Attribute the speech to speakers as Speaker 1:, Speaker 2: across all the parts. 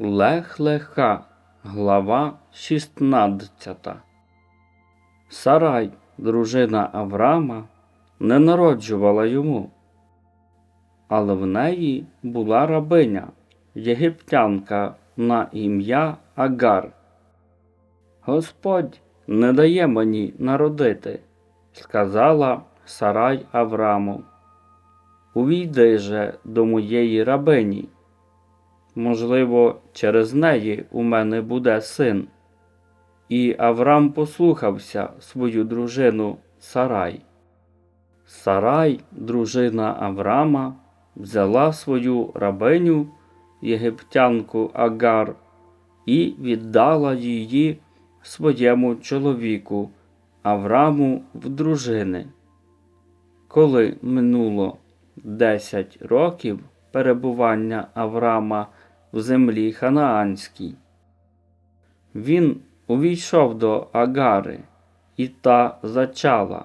Speaker 1: Лех-леха, глава 16. Сарай, дружина Авраама, не народжувала йому, але в неї була рабиня, єгиптянка на ім'я Агар. Господь не дає мені народити, сказала Сарай Авраму. Увійди же до моєї рабині. Можливо, через неї у мене буде син. І Авраам послухався свою дружину Сарай. Сарай, дружина Авраама, взяла свою рабиню, єгиптянку Агар, і віддала її своєму чоловіку Авраму в дружини. Коли минуло десять років перебування Авраама в землі Ханаанській, він увійшов до Агари, і та зачала,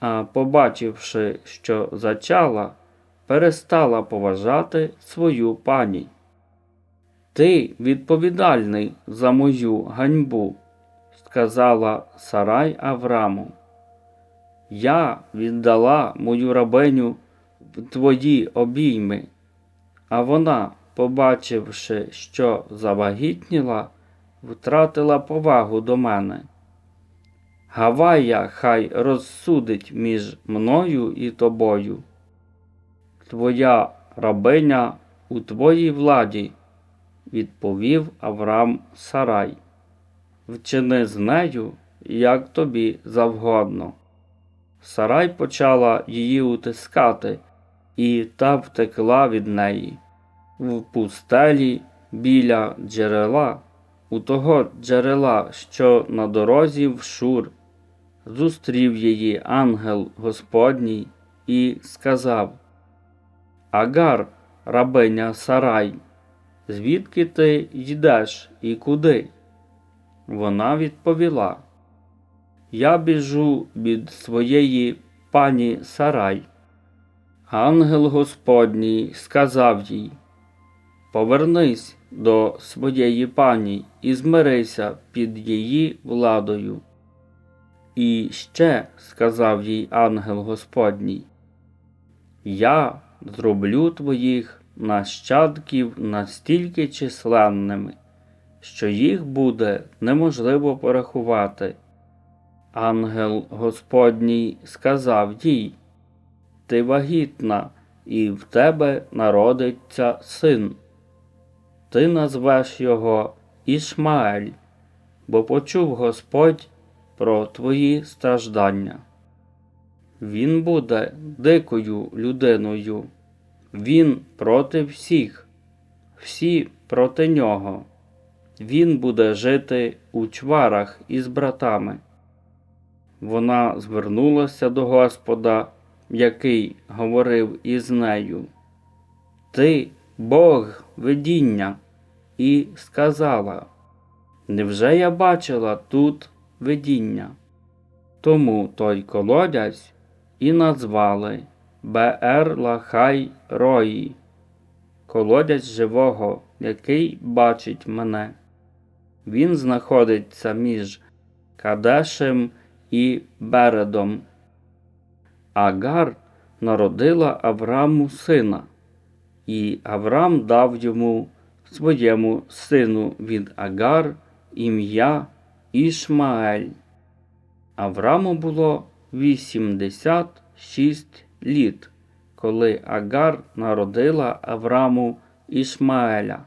Speaker 1: а побачивши, що зачала, перестала поважати свою пані. Ти відповідальний за мою ганьбу, сказала Сарай Авраму. Я віддала мою рабиню в твої обійми, а вона, побачивши, що завагітніла, втратила повагу до мене. Гавая хай розсудить між мною і тобою. Твоя рабиня у твоїй владі, відповів Авраам Сарай. Вчини з нею, як тобі завгодно. Сарай почала її утискати, і та втекла від неї. В пустелі біля джерела, у того джерела, що на дорозі в Шур, зустрів її ангел Господній і сказав: Агар, рабиня Сарай, звідки ти йдеш і куди? Вона відповіла: Я біжу від своєї пані Сарай. Ангел Господній сказав їй: Повернись до своєї пані і змирися під її владою. І ще сказав їй ангел Господній: Я зроблю твоїх нащадків настільки численними, що їх буде неможливо порахувати. Ангел Господній сказав їй: Ти вагітна, і в тебе народиться син. Ти назвеш його Ішмаель, бо почув Господь про твої страждання. Він буде дикою людиною, він проти всіх, всі проти нього. Він буде жити у чварах із братами. Вона звернулася до Господа, який говорив із нею. Ти, Бог, видіння, і сказала: Невже я бачила тут видіння? Тому той колодязь і назвали Беер Лахай Рої, колодязь живого, який бачить мене. Він знаходиться між Кадешем і Бередом. Агар народила Авраму сина, і Аврам дав йому своєму сину від Агар ім'я Ішмаель. Авраму було 86 літ, коли Агар народила Авраму Ішмаеля.